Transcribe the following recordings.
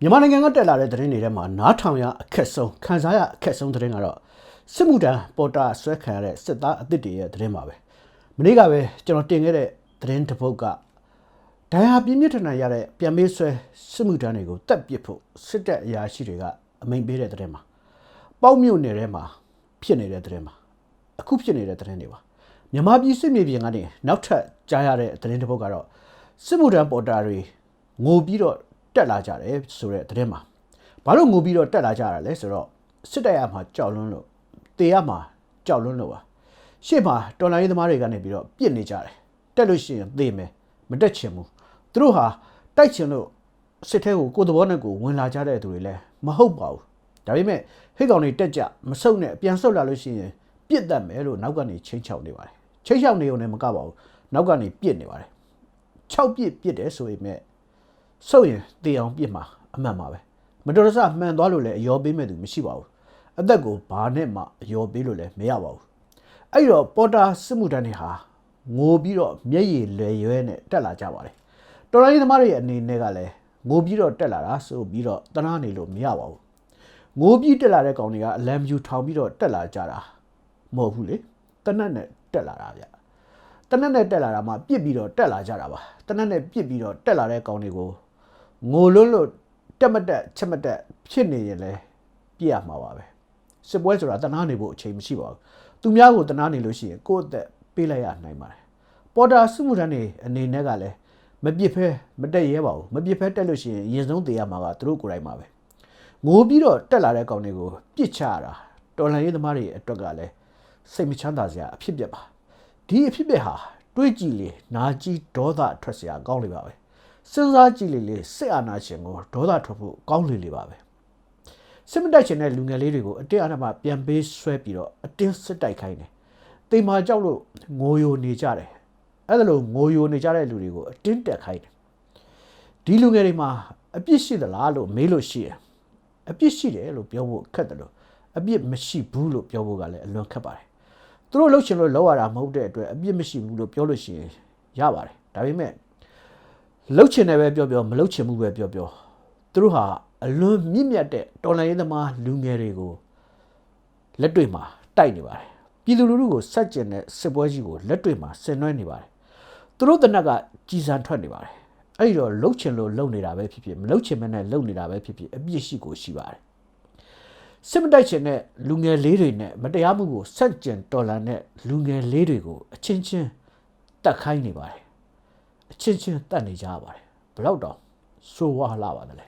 မြန်မာနိုင်ငံကတက်လာတဲ့သတင်းတွေထဲမှာနားထောင်ရအခက်ဆုံးခန်းစားရအခက်ဆုံးသတင်းကတော့စစ်မှုထမ်းပေါ်တာဆွဲခံရတဲ့စစ်သားအသစ်တွေရဲ့သတင်းပါပဲမနေ့ကပဲကျွန်တော်တင်ခဲ့တဲ့သတင်းတစ်ပုဒ်ကဒဏ်ရာပြင်းပြထန်ထန်ရတဲ့ပြန်မေးဆွဲစစ်မှုထမ်းတွေကိုတက်ပစ်ဖို့စစ်တပ်အရာရှိတွေကအမိန်ပေးတဲ့သတင်းပါပေါ့မြို့နယ်ထဲမှာဖြစ်နေတဲ့သတင်းပါအခုဖြစ်နေတဲ့သတင်းတွေပါမြန်မာပြည်စစ်မြေပြင်ကနေနောက်ထပ်ကြားရတဲ့သတင်းတစ်ပုဒ်ကတော့စစ်မှုထမ်းပေါ်တာတွေငိုပြီးတော့ တက်လာကြတယ်ဆိုတဲ့သတင်းမှာဘာလို့ငိုပြီးတော့တက်လာကြတာလဲဆိုတော့စစ်တပ်ရမှာကြောက်လွန်းလို့တေရမှာကြောက်လွန်းလို့ပါရှေ့မှာတော်လိုင်းရေးသမားတွေကနေပြီးတော့ပြစ်နေကြတယ်တက်လို့ရှိရင်သေမယ်မတက်ချင်ဘူးသူတို့ဟာတိုက်ချင်လို့စစ်ထဲကိုကိုယ်သဘောနဲ့ကိုဝင်လာကြတဲ့သူတွေလည်းမဟုတ်ပါဘူးဒါပေမဲ့ဟိတ်ကောင်တွေတက်ကြမဆုတ်နဲ့ပြန်ဆုတ်လာလို့ရှိရင်ပြစ်တတ်မယ်လို့နောက်ကနေချိန်ချောက်နေပါတယ်ချိန်ချောက်နေုံနဲ့မကပါဘူးနောက်ကနေပြစ်နေပါတယ်6ပြစ်ပြစ်တယ်ဆိုရင်မဲ့ ဆုတ်ရင်တေအောင်ပြစ်မှာအမှန်ပါပဲမတော်တဆမှန်သွားလို့လည်းအယောပေးမဲ့သူမရှိပါဘူးအသက်ကိုဘာနဲ့မှအယောပေးလို့လည်းမရပါဘူးအဲ့တော့ပေါ်တာစစ်မှုတန်းတွေဟာငိုပြီးတော့မျက်ရည်လွယ်ရွဲနဲ့တက်လာကြပါတယ်တော်လိုင်းသမားတွေရဲ့အနေနဲ့ကလည်းငိုပြီးတော့တက်လာတာဆိုပြီးတော့တနာနေလို့မရပါဘူးငိုပြီးတက်လာတဲ့ကောင်တွေကအလံဖြူထောင်ပြီးတော့တက်လာကြတာမဟုတ်ဘူးလေတနတ်နဲ့တက်လာတာဗျတနတ်နဲ့တက်လာတာမှပြစ်ပြီးတော့တက်လာကြတာပါတနတ်နဲ့ပြစ်ပြီးတော့တက်လာတဲ့ကောင်တွေကို ငိုလွန်းလို့တက်မတက်ချက်မတက်ဖြစ်နေရင်လဲပြစ်ရမှာပါပဲစစ်ပွဲဆိုတာတနာနေဖို့အချိန်မရှိပါဘူးသူများကိုတနာနေလို့ရှိရင်ကိုယ့်အသက်ပေးလိုက်ရနိုင်ပါတယ်ပေါ်တာစုမှုတန်းနေအနေနဲ့ကလည်းမပြစ်ဖဲမတက်ရဲပါဘူးမပြစ်ဖဲတက်လို့ရှိရင်ရင်ဆုံးသေးရမှာကသူတို့ကိုယ်တိုင်ပါပဲငိုပြီးတော့တက်လာတဲ့ကောင်တွေကိုပြစ်ချရတာတော်လှန်ရေးသမားတွေအတွက်ကလည်းစိတ်မချမ်းသာစရာအဖြစ်ပြက်ပါဒီအဖြစ်ပြက်ဟာတွေးကြည့်လေနာကြည့်ဒေါသထွက်စရာကောင်းလေပါပဲ စဉ်းစားကြည့်လေလေစစ်အာဏာရှင်ကိုဒေါသထွက်ဖို့ကောင်းလေလေပါပဲစစ်မတိုက်ချင်တဲ့လူငယ်လေးတွေကိုအတင်းအဓမ္မပြန်ပေးဆွဲပြီးတော့အတင်းစစ်တိုက်ခိုင်းတယ်တိမ်မာကြောက်လို့ငိုယိုနေကြတယ်အဲ့ဒါလို့ငိုယိုနေကြတဲ့လူတွေကိုအတင်းတက်ခိုင်းတယ်ဒီလူငယ်တွေမှာအပြစ်ရှိသလားလို့မေးလို့ရှိရင်အပြစ်ရှိတယ်လို့ပြောဖို့ခက်တယ်လို့အပြစ်မရှိဘူးလို့ပြောဖို့ကလည်းအလွန်ခက်ပါတယ်သူတို့လှုပ်ချင်လို့လောက်ရတာမဟုတ်တဲ့အတွက်အပြစ်မရှိဘူးလို့ပြောလို့ရှိရင်ရပါတယ်ဒါပေမဲ့ လှုပ်ချင်တယ်ပဲပြောပြောမလှုပ်ချင်ဘူးပဲပြောပြောသူတို့ဟာအလွန်မြင့်မြတ်တဲ့တော်လိုင်းရေးသမားလူငယ်တွေကိုလက်တွေ့မှာတိုက်နေပါတယ်ပြည်သူလူထုကိုစက်ကျင်တဲ့စစ်ပွဲကြီးကိုလက်တွေ့မှာဆင်နွှဲနေပါတယ်သူတို့တနက်ကကြီးစံထွက်နေပါတယ်အဲ့ဒီတော့လှုပ်ချင်လို့လှုပ်နေတာပဲဖြစ်ဖြစ်မလှုပ်ချင်မနဲ့လှုပ်နေတာပဲဖြစ်ဖြစ်အပြစ်ရှိကိုရှိပါတယ်စစ်မတိုက်ချင်တဲ့လူငယ်လေးတွေနဲ့မတရားမှုကိုစက်ကျင်တော်လန်တဲ့လူငယ်လေးတွေကိုအချင်းချင်းတက်ခိုင်းနေပါတယ် အချင်းချင်းတက်နေကြပါတယ်ဘလောက်တောင်ဆိုးဝါးလာပါတယ်လေ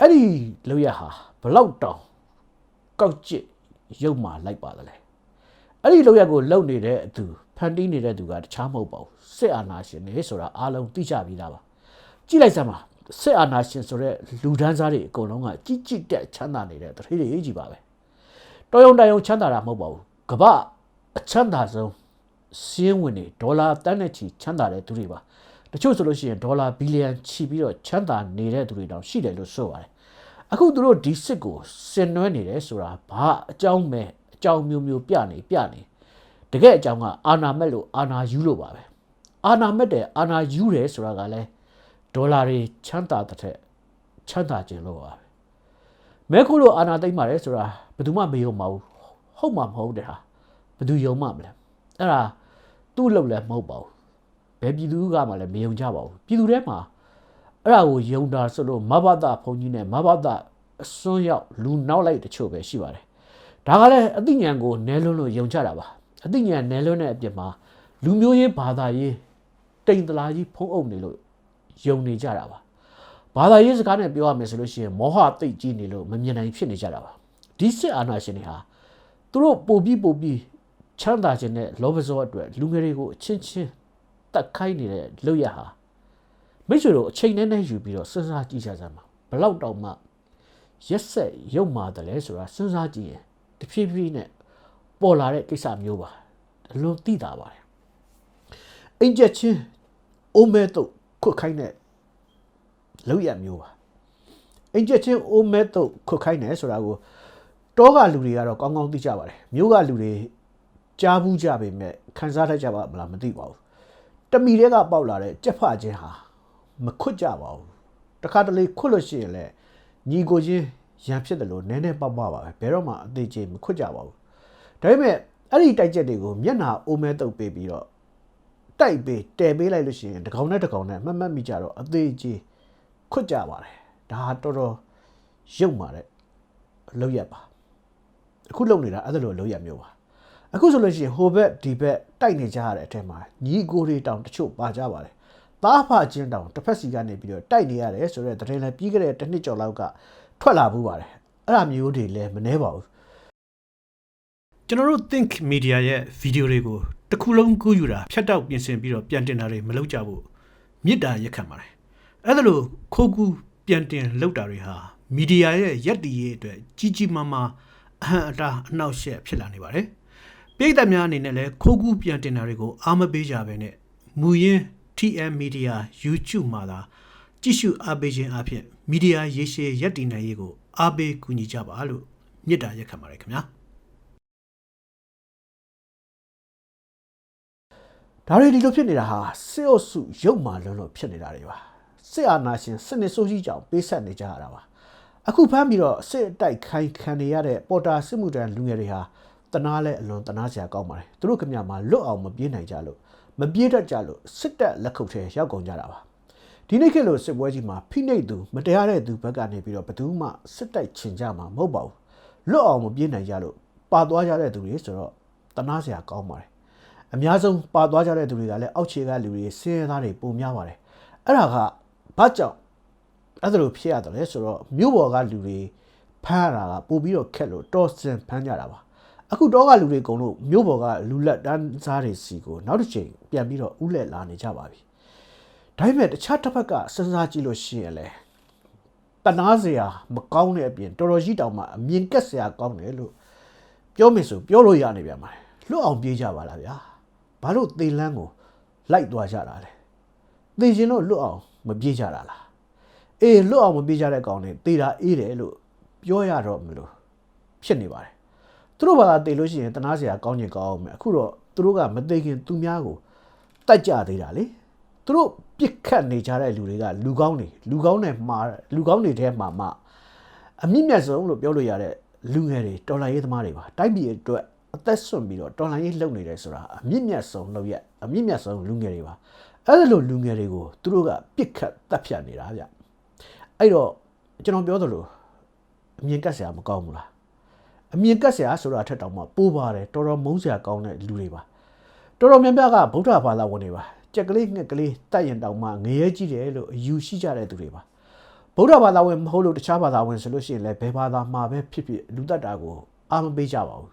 အဲ့ဒီလောက်ရဟာဘလောက်တောင်ကောက်ကျစ်ရုပ်မာလိုက်ပါတယ်လေအဲ့ဒီလောက်ရကိုလုံနေတဲ့အသူဖန်တီးနေတဲ့သူကတခြားမဟုတ်ပါဘူးစစ်အာဏာရှင်တွေဆိုတာအားလုံးသိကြပြီးသားပါကြည့်လိုက်စမ်းပါစစ်အာဏာရှင်ဆိုတဲ့လူဒန်းစားတွေအကုန်လုံးကကြီးကြီးတက်ချမ်းသာနေတဲ့တထေးတွေကြီးပါပဲတော်ရုံတန်ရုံချမ်းသာတာမဟုတ်ပါဘူးကမ္ဘာအချမ်းသာဆုံး စင်းဝင်နေဒေါ်လာတန်းနဲ့ချီချမ်းသာတဲ့သူတွေပါတချို့ဆိုလို့ရှိရင်ဒေါ်လာဘီလီယံချီပြီးတော့ချမ်းသာနေတဲ့သူတွေတောင်ရှိတယ်လို့ဆိုပါတယ်အခုသူတို့ဒီစစ်ကိုဆင်နွှဲနေတယ်ဆိုတာဘာအကြောင်းပဲအကြောင်းမျိုးမျိုးပြနေပြနေတကယ်အကြောင်းကအာနာမက်လို့အာနာယူလို့ပါပဲအာနာမက်တယ်အာနာယူတယ်ဆိုတာကလည်းဒေါ်လာတွေချမ်းသာတဲ့ထက်ချမ်းသာခြင်းလို့ပါပဲမဲခုလို့အာနာသိမ့်ပါတယ်ဆိုတာဘယ်သူမှမယုံပါဘူးဟုတ်မှမဟုတ်တယ်ဟာဘယ်သူယုံမှမလဲအဲ့ဒါ သူ့လုပ်လည်းမဟုတ်ပါဘူးဘယ်ပြည်သူကမှလည်းမယုံကြပါဘူးပြည်သူထဲမှာအဲ့ဒါကိုယုံတာဆိုလို့မဘဒဘုံကြီးနဲ့မဘဒအစွန်းရောက်လူနောက်လိုက်တချို့ပဲရှိပါတယ်ဒါကလည်းအသိဉာဏ်ကိုနဲလွန်းလို့ယုံကြတာပါအသိဉာဏ်နဲလွန်းတဲ့အပြင်မှာလူမျိုးရေးဘာသာရေးတိမ်တလာကြီးဖုံးအုပ်နေလို့ယုံနေကြတာပါဘာသာရေးစကားနဲ့ပြောရမယ်ဆိုလို့ရှိရင်မောဟသိတ်ကြီးနေလို့မမြင်နိုင်ဖြစ်နေကြတာပါဒီစစ်အာဏာရှင်တွေဟာသူတို့ပို့ပြီးပို့ပြီး ချမ်းသာခြင်းနဲ့လောဘဇောအတွက်လူငယ်တွေကိုအချင်းချင်းတက်ခိုင်းနေတဲ့လုပ်ရဟာမိတ်ဆွေတို့အချိန်နဲ့နဲ့ယူပြီးတော့စဉ်းစားကြည့်ကြစမ်းပါဘလောက်တောင်မှရက်ဆက်ရုပ်မာတယ်လဲဆိုတာစဉ်းစားကြည့်ရင်တဖြည်းဖြည်းနဲ့ပေါ်လာတဲ့ကိစ္စမျိုးပါအလွန်သိတာပါတယ်အင်ဂျက်ချင်းအိုမဲတော့ခွတ်ခိုင်းတဲ့လောက်ရမျိုးပါအင်ဂျက်ချင်းအိုမဲတော့ခွတ်ခိုင်းတယ်ဆိုတာကိုတောကလူတွေကတော့ကောင်းကောင်းသိကြပါတယ်မြို့ကလူတွေ ကြားဘူးကြပေမဲ့ခံစားတတ်ကြပါမလားမသိပါဘူးတမီတွေကပေါက်လာတဲ့ကြက်ဖချင်းဟာမခွတ်ကြပါဘူးတတခါတလေခွတ်လို့ရှိရင်လည်းညီကိုချင်းရန်ဖြစ်တယ်လို့နည်းနည်းပေါ့ပေါ့ပါပဲဘယ်တော့မှအသေးချင်းမခွတ်ကြပါဘူးဒါပေမဲ့အဲ့ဒီတိုက်ချက်တွေကိုမျက်နှာအိုးမဲတုပ်ပေးပြီးတော့တိုက်ပေးတဲပေးလိုက်လို့ရှိရင်တကောင်နဲ့တကောင်နဲ့မှတ်မှတ်မိကြတော့အသေးချင်းခွတ်ကြပါတယ်ဒါဟာတော်တော်ရုပ်မာတဲ့လောက်ရက်ပါအခုလုံနေတာအဲ့ဒါလိုလောက်ရက်မျိုးပါ အခုဆိုလို့ရှိရင်ဟိုဘက်ဒီဘက်တိုက်နေကြရတဲ့အထက်မှာညီကိုတွေတောင်တချို့ပါကြပါတယ်သားဖချင်းတောင်တစ်ဖက်စီကနေပြီးတော့တိုက်နေရတယ်ဆိုတော့တရင်လည်းပြီးခဲ့တဲ့တစ်နှစ်ကျော်လောက်ကထွက်လာဘူးပါတယ်အဲ့ဒါမျိုးတွေလည်းမနှဲပါဘူးကျွန်တော်တို့ think media ရဲ့ဗီဒီယိုတွေကိုတစ်ခုလုံးကူးယူတာဖြတ်တောက်ပြင်ဆင်ပြီးတော့ပြန်တင်တာတွေမလုပ်ကြဘူးမေတ္တာရက်ခံပါတယ်အဲ့ဒါလို့ခိုးကူးပြန်တင်လုပ်တာတွေဟာမီဒီယာရဲ့ရက်တီရဲ့အတွက်ကြီးကြီးမားမားအဟံအတားအနှောက်အယှက်ဖြစ်လာနေပါတယ် ပြည်သက်များအနေနဲ့လည်းခိုးကူးပြန်တင်တာတွေကိုအားမပေးကြဘဲနဲ့မူရင်း TM Media YouTube မှာသာကြည့်ရှုအားပေးခြင်းအပြင်မီဒီယာရေရှည်ရက်တည်နိုင်ရေးကိုအားပေးကူညီကြပါလို့မေတ္တာရက်ခံပါတယ်ခင်ဗျာဒါတွေဒီလိုဖြစ်နေတာဟာစစ်အုပ်စုရုပ်မာလွန်းလို့ဖြစ်နေတာတွေပါစစ်အာဏာရှင်စနစ်ဆိုးကြီးကြောင့်ပေးဆက်နေကြရတာပါအခုဖမ်းပြီးတော့စစ်အတိုက်ခိုင်းခံနေရတဲ့ပေါ်တာစစ်မှုတန်းလူငယ်တွေဟာ တနာလဲအလွန်တနာစရာကောင်းပါတယ်သူတို့ခင်ဗျာမှာလွတ်အောင်မပြေးနိုင်ကြလို့မပြေးတတ်ကြလို့စစ်တပ်လက်ခုပ်ထဲရောက်ကုန်ကြတာပါဒီနေ့ခေတ်လိုစစ်ပွဲကြီးမှာဖိနှိပ်သူမတရားတဲ့သူဘက်ကနေပြီးတော့ဘယ်သူမှစစ်တိုက်ချင်ကြမှာမဟုတ်ပါဘူးလွတ်အောင်မပြေးနိုင်ကြလို့ပါသွားကြတဲ့သူတွေဆိုတော့တနာစရာကောင်းပါတယ်အများဆုံးပါသွားကြတဲ့သူတွေကလည်းအောက်ခြေကလူတွေစင်းရဲသားတွေပုံများပါတယ်အဲ့ဒါကဘာကြောင့်အဲ့ဒါလိုဖြစ်ရတယ်လဲဆိုတော့မြို့ပေါ်ကလူတွေဖမ်းရတာကပို့ပြီးတော့ခက်လို့တော်စင်ဖမ်းကြတာပါ အခုတော့ကလူတွေအကုန်လုံးမြို့ပေါ်ကလူလက်တန်းစားတွေစီကိုနောက်တစ်ချိန်ပြန်ပြီးတော့ဥလက်လာနေကြပါပြီဒါပေမဲ့တခြားတစ်ဖက်ကစဉ်းစားကြည့်လို့ရှိရင်လေတနာစရာမကောင်းတဲ့အပြင်တော်တော်ကြီးတောင်မှအမြင်ကက်စရာကောင်းတယ်လို့ပြောမယ်ဆိုပြောလို့ရနေပြန်ပါတယ်လွတ်အောင်ပြေးကြပါလားဗျာဘာလို့သေလန်းကိုလိုက်သွားကြတာလဲသေခြင်းလို့လွတ်အောင်မပြေးကြတာလားအေးလွတ်အောင်မပြေးကြတဲ့ကောင်တွေသေတာအေးတယ်လို့ပြောရတော့မလို့ဖြစ်နေပါတယ် သူတို့ဘာသာသေလို့ရှိရင်တနာစရာကောင်းချင်ကောင်းအောင်မယ်အခုတော့သူတို့ကမသိခင်သူများကိုတတ်ကြသေးတာလေသူတို့ပြစ်ခတ်နေကြတဲ့လူတွေကလူကောင်းတွေလူကောင်းတွေမှာလူကောင်းတွေထဲမှာမှအမြင့်မြတ်ဆုံးလို့ပြောလို့ရတဲ့လူငယ်တွေတော်လိုင်းရေးသမားတွေပါတိုက်ပြည်အတွက်အသက်ဆွန့်ပြီးတော့တော်လိုင်းရေးလုပ်နေတယ်ဆိုတာအမြင့်မြတ်ဆုံးလုပ်ရအမြင့်မြတ်ဆုံးလူငယ်တွေပါအဲ့ဒါလိုလူငယ်တွေကိုသူတို့ကပြစ်ခတ်တပ်ဖြတ်နေတာဗျအဲ့တော့ကျွန်တော်ပြောသလိုအမြင်ကတ်စရာမကောင်းဘူးလား အမြင်ကတ်စရာဆိုတာအထက်တောင်မှပိုးပါတယ်တော်တော်မုန်းစရာကောင်းတဲ့လူတွေပါတော်တော်များများကဗုဒ္ဓဘာသာဝင်တွေပါကြက်ကလေးငှက်ကလေးတိုက်ရင်တောင်မှငရဲကြည့်တယ်လို့အယူရှိကြတဲ့သူတွေပါဗုဒ္ဓဘာသာဝင်မဟုတ်လို့တခြားဘာသာဝင်ဆိုလို့ရှိရင်လည်းဘယ်ဘာသာမှာပဲဖြစ်ဖြစ်လူတတ်တာကိုအာမပေးကြပါဘူး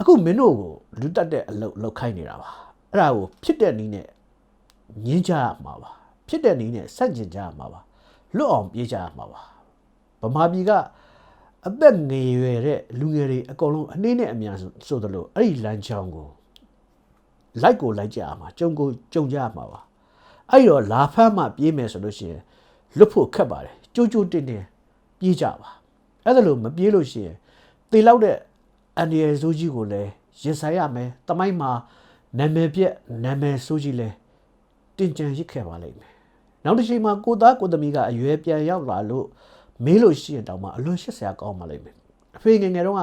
အခုမင်းတို့ကိုလူတတ်တဲ့အလုပ်လုပ်ခိုင်းနေတာပါအဲ့ဒါကိုဖြစ်တဲ့နည်းနဲ့ညင်းကြရမှာပါဖြစ်တဲ့နည်းနဲ့ဆန့်ကျင်ကြရမှာပါလွတ်အောင်ပြေးကြရမှာပါဗမာပြည်က အသက်ငယ်ရွယ်တဲ့လူငယ်တွေအကုန်လုံးအနည်းနဲ့အများဆိုသလိုအဲ့ဒီလမ်းကြောင်းကိုလိုက်ကိုလိုက်ကြရမှာကြုံကိုကြုံကြရမှာပါအဲ့တော့လာဖမ်းမှပြေးမယ်ဆိုလို့ရှိရင်လွတ်ဖို့ခက်ပါတယ်ကြိုးကြိုးတင်းတင်းပြေးကြပါအဲ့ဒါလို့မပြေးလို့ရှိရင်သေလောက်တဲ့အန်ဒီရယ်ဆိုးကြီးကိုလည်းရင်ဆိုင်ရမယ်တမိုင်းမှာနာမည်ပြက်နာမည်ဆိုးကြီးလဲတင်ကြံရစ်ခဲ့ပါလိမ့်မယ်နောက်တစ်ချိန်မှာကိုသားကိုသမီးကအရွယ်ပြန်ရောက်လာလို့ မေးလို့ရှိရင်တောင်မှအလွန်ရှက်စရာကောင်းပါလိမ့်မယ်အဖေငယ်ငယ်တုန်းက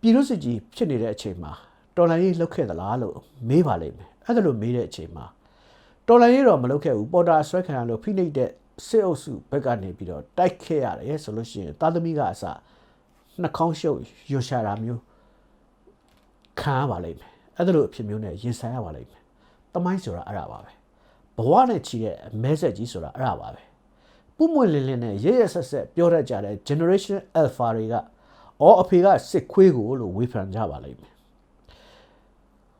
ပြည်လို့စစ်ကြီးဖြစ်နေတဲ့အချိန်မှာတော်လိုင်းရေးလောက်ခဲ့သလားလို့မေးပါလိမ့်မယ်အဲ့ဒါလို့မေးတဲ့အချိန်မှာတော်လိုင်းရေးတော့မလုပ်ခဲ့ဘူးပေါ်တာဆွဲခံရလို့ဖိနှိပ်တဲ့စစ်အုပ်စုဘက်ကနေပြီးတော့တိုက်ခဲ့ရတယ်ဆိုလို့ရှိရင်သားသမီးကအစနှာခေါင်းရှုပ်ရွှရှာတာမျိုးခံရပါလိမ့်မယ်အဲ့ဒါလို့အဖြစ်မျိုးနဲ့ရင်ဆိုင်ရပါလိမ့်မယ်တမိုင်းဆိုတာအဲ့ဒါပါပဲဘဝနဲ့ချီတဲ့မဲဆက်ကြီးဆိုတာအဲ့ဒါပါပဲ ပုံမွင့်လင်းလင်းနဲ့ရဲရဲဆက်ဆက်ပြောတတ်ကြတဲ့ generation alpha တွေကအော်အဖေကစစ်ခွေးကိုလို့ဝေဖန်ကြပါလိမ့်မယ်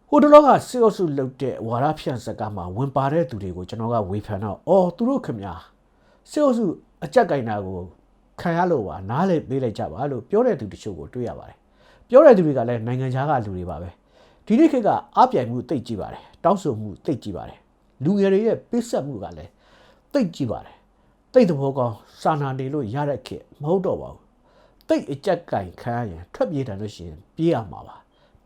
ဟိုတလောကစစ်အုပ်စုလုတ်တဲ့ဝါရဖြန့်စကားမှာဝင်ပါတဲ့သူတွေကိုကျွန်တော်ကဝေဖန်တော့အော်သူတို့ခင်ဗျာစစ်အုပ်စုအကြက်ကင်တာကိုခံရလို့ပါနားလေပေးလိုက်ကြပါလို့ပြောတဲ့သူတချို့ကိုတွေ့ရပါတယ်ပြောတဲ့သူတွေကလည်းနိုင်ငံခြားကလူတွေပါပဲဒီနေ့ခေတ်ကအပြိုင်မှုတိတ်ကြည့်ပါတယ်တောင်းဆိုမှုတိတ်ကြည့်ပါတယ်လူငယ်တွေရဲ့ပိဆက်မှုကလည်းတိတ်ကြည့်ပါတယ် တိတ်သဘောကောင်းစာနာနေလို့ရတဲ့ခေတ်မဟုတ်တော့ပါဘူးတိတ်အကြက်ကင်ခံရရင်ထွက်ပြေးတယ်လို့ရှိရင်ပြေးရမှာပါ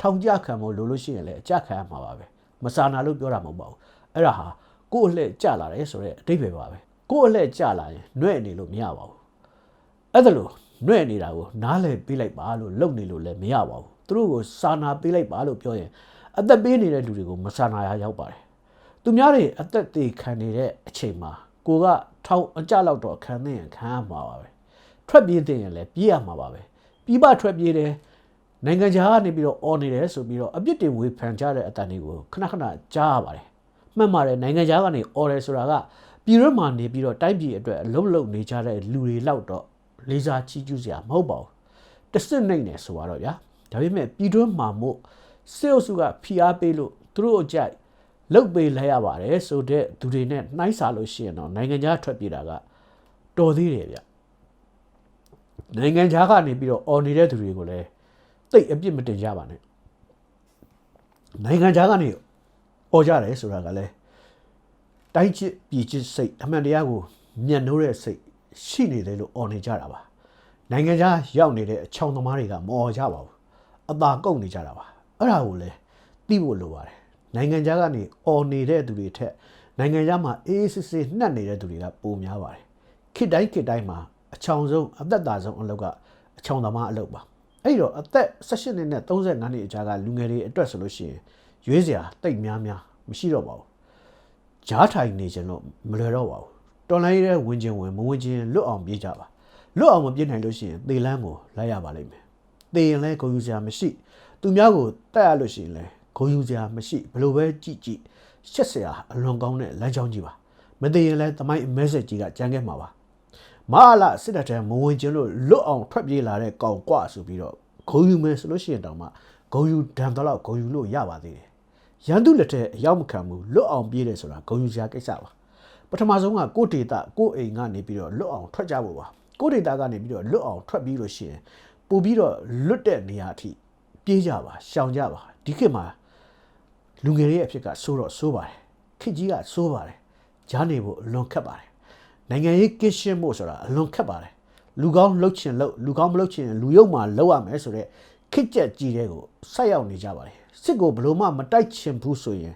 ထောင်ကြခံမို့လိုလို့ရှိရင်လည်းအကြခံရမှာပါပဲမစာနာလို့ပြောတာမဟုတ်ပါဘူးအဲ့ဒါဟာကိုယ့်အလှည့်ကြလာတယ်ဆိုတော့အတိတ်ပဲပါပဲကိုယ့်အလှည့်ကြလာရင်နှွဲ့နေလို့မရပါဘူးအဲ့ဒါလို့နှွဲ့နေတာကိုနားလည်ပေးလိုက်ပါလို့လုပ်နေလို့လည်းမရပါဘူးသူတို့ကိုစာနာပေးလိုက်ပါလို့ပြောရင်အသက်ပေးနေတဲ့လူတွေကိုမစာနာရရောက်ပါတယ်သူများတွေအသက်သေးခံနေတဲ့အချိန်မှာကိုက ထောင်အကြလောက်တော့ခံနေရင်ခံရမှာပါပဲထွက်ပြေးတဲ့ရင်လည်းပြေးရမှာပါပဲပြီးပထွက်ပြေးတယ်နိုင်ငံခြားကနေပြီးတော့အော်နေတယ်ဆိုပြီးတော့အပြစ်တင်ဝေဖန်ကြတဲ့အတန်တွေကိုခဏခဏကြားရပါတယ်မှတ်ပါတယ်နိုင်ငံခြားကနေအော်တယ်ဆိုတာကပြည်ရွမှာနေပြီးတော့တိုင်းပြည်အတွက်အလုံးလုံးနေကြတဲ့လူတွေလောက်တော့လေးစားချီးကျူးစရာမဟုတ်ပါဘူးတစစ်နိုင်နေဆိုတော့ဗျာဒါပေမဲ့ပြည်တွင်းမှာမို့စစ်အုပ်စုကဖိအားပေးလို့သူတို့အကြိုက် လုတ်ပေးလိုက်ရပါတယ်ဆိုတဲ့သူတွေနဲ့နှိုင်းစာလို့ရှိရင်တော့နိုင်ငံခြားထွက်ပြေးတာကတော်သေးတယ်ဗျနိုင်ငံခြားကနေပြီးတော့အော်နေတဲ့သူတွေကိုလည်းတိတ်အပြစ်မတင်ကြပါနဲ့နိုင်ငံခြားကနေအော်ကြတယ်ဆိုတာကလည်းတိုင်းချစ်ပြည်ချစ်စိတ်အမှန်တရားကိုမျက်နှိုးတဲ့စိတ်ရှိနေတယ်လို့အော်နေကြတာပါနိုင်ငံခြားရောက်နေတဲ့အချောင်သမားတွေကမအော်ကြပါဘူးအသာကုန်နေကြတာပါအဲ့ဒါကိုလည်းသိဖို့လိုပါတယ် နိုင်ငံခြားကနေအော်နေတဲ့သူတွေထက်နိုင်ငံခြားမှာအေးအေးဆေးဆေးနှက်နေတဲ့သူတွေကပိုများပါတယ်ခေတ်တိုင်းခေတ်တိုင်းမှာအချောင်ဆုံးအသက်သာဆုံးအလုပ်ကအချောင်သမားအလုပ်ပါအဲ့တော့အသက်18နှစ်နဲ့35နှစ်အကြားကလူငယ်တွေအတွက်ဆိုလို့ရှိရင်ရွေးစရာတိတ်များများမရှိတော့ပါဘူးဂျားထိုင်နေခြင်းလို့မလွယ်တော့ပါဘူးတော်လိုင်းရဲဝင်ခြင်းဝင်မဝင်ခြင်းလွတ်အောင်ပြေးကြပါလွတ်အောင်မပြေးနိုင်လို့ရှိရင်သေလန်းကိုလိုက်ရပါလိမ့်မယ်သေရင်လည်းဂုဏ်ယူစရာမရှိ သူများကိုတက်ရလို့ရှိရင်လည်း ဂုဏ်ယူစရာမရှိဘလို့ပဲကြည့်ကြည့်ရှက်စရာအလွန်ကောင်းတဲ့လမ်းကြောင်းကြီးပါမသေးရင်လည်းသမိုင်း message ကြီးကကြမ်းခဲ့မှာပါမဟာလာစစ်တပ်ထဲမဝင်ခြင်းလို့လွတ်အောင်ထွက်ပြေးလာတဲ့ကောင်ကွဆိုပြီးတော့ဂုံယူမယ်ဆိုလို့ရှိရင်တောင်မှဂုံယူဒံတော့ဂုံယူလို့ရပါသေးတယ်ရန်သူလက်ထက်အရောက်မခံဘူးလွတ်အောင်ပြေးတယ်ဆိုတာဂုံယူစရာကိစ္စပါပထမဆုံးကကိုဒေတာကိုအိမ်ကနေပြီးတော့လွတ်အောင်ထွက်ကြဖို့ပါကိုဒေတာကနေပြီးတော့လွတ်အောင်ထွက်ပြီးလို့ရှိရင်ပို့ပြီးတော့လွတ်တဲ့နေရာအထိပြေးကြပါရှောင်ကြပါဒီခေတ်မှာ လူငယ်တွေရဲ့အဖြစ်ကဆိုးတော့ဆိုးပါတယ်ခေတ်ကြီးကဆိုးပါတယ်ဂျားနေဖို့အလွန်ခက်ပါတယ်နိုင်ငံရေးကင်းရှင်းဖို့ဆိုတာအလွန်ခက်ပါတယ်လူကောင်းလှုပ်ချင်လှုပ်လူကောင်းမလှုပ်ချင်လူယုံမှလှုပ်ရမယ်ဆိုတော့ခစ်ကြက်ကြီးတဲ့ကိုဆက်ရောက်နေကြပါတယ်စစ်ကိုဘလို့မှမတိုက်ချင်ဘူးဆိုရင်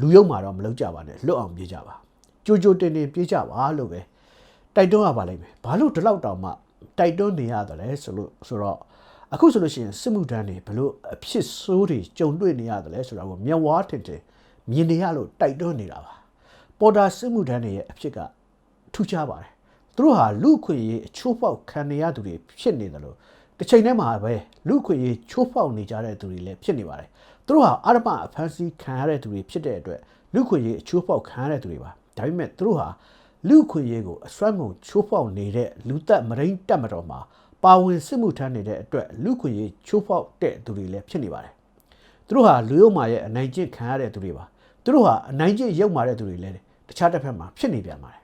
လူယုံမှတော့မလှုပ်ကြပါနဲ့လွတ်အောင်ပြေးကြပါကြိုကြိုတင်တင်ပြေးကြပါလို့ပဲတိုက်တွန်းရပါလိမ့်မယ်ဘာလို့ဒီလောက်တောင်မှတိုက်တွန်းနေရတယ်လဲဆိုလို့ဆိုတော့ အခုဆိုလို့ရှိရင်စစ်မှုထမ်းတွေဘလို့အဖြစ်ဆိုးတွေကြုံတွေ့နေရတယ်လဲဆိုတာကိုမျက်ဝါးထင်ထင်မြင်နေရလို့တိုက်တွန်းနေတာပါပေါ်တာစစ်မှုထမ်းတွေရဲ့အဖြစ်ကထူးခြားပါတယ်သူတို့ဟာလူခွေရေးအချိုးပေါက်ခံနေရသူတွေဖြစ်နေတယ်လို့တစ်ချိန်တည်းမှာပဲလူခွေရေးချိုးပေါက်နေကြတဲ့သူတွေလည်းဖြစ်နေပါတယ်သူတို့ဟာအာရမအဖန်စီခံရတဲ့သူတွေဖြစ်တဲ့အတွက်လူခွေရေးအချိုးပေါက်ခံရတဲ့သူတွေပါဒါပေမဲ့သူတို့ဟာလူခွေရေးကိုအစွမ်းကုန်ချိုးပေါက်နေတဲ့လူသက်မရင်းတက်မတော်မှာ ပါဝင်စစ်မှုထမ်းနေတဲ့အတွက်လူခွေရေးချိုးပေါက်တဲ့သူတွေလည်းဖြစ်နေပါတယ်သူတို့ဟာလူရုံမာရဲ့အနိုင်ကျင့်ခံရတဲ့သူတွေပါသူတို့ဟာအနိုင်ကျင့်ရုပ်မာတဲ့သူတွေလည်းတခြားတစ်ဖက်မှာဖြစ်နေပြန်ပါတယ်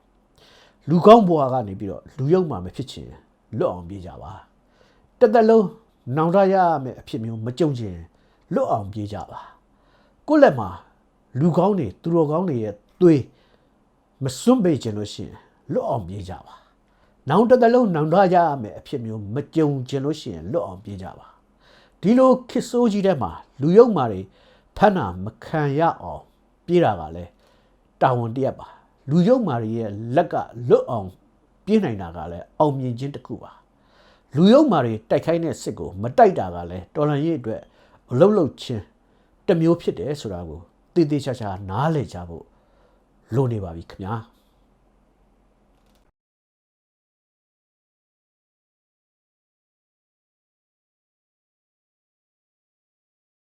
လူကောင်းဘဝကနေပြီးတော့လူယုံမှမဖြစ်ချင်လွတ်အောင်ပြေးကြပါတသက်လုံးနောင်တရရမယ့်အဖြစ်မျိုးမကြုံချင်လွတ်အောင်ပြေးကြပါကိုယ့်လက်မှာလူကောင်းတွေသူတော်ကောင်းတွေရဲ့သွေးမစွန့်ပေးခြင်းလို့ရှိရင်လွတ်အောင်ပြေးကြပါ နောင်တသက်လုံးနောင်တရရမယ့်အဖြစ်မျိုးမကြုံချင်လို့ရှိရင်လွတ်အောင်ပြေးကြပါဒီလိုခစ်ဆိုးကြီးတဲ့မှာလူယုံမာတွေဖမ်းနာမခံရအောင်ပြေးတာကလည်းတာဝန်တရက်ပါလူယုံမာရီရဲ့လက်ကလွတ်အောင်ပြေးနိုင်တာကလည်းအောင်မြင်ခြင်းတစ်ခုပါလူယုံမာရီတိုက်ခိုင်းတဲ့စစ်ကိုမတိုက်တာကလည်းတော်လန်ရေးအတွက်အလုတ်လုတ်ချင်းတစ်မျိုးဖြစ်တယ်ဆိုတာကိုတည်တည်ချာချာနားလည်ကြဖို့လိုနေပါပြီခင်ဗျာ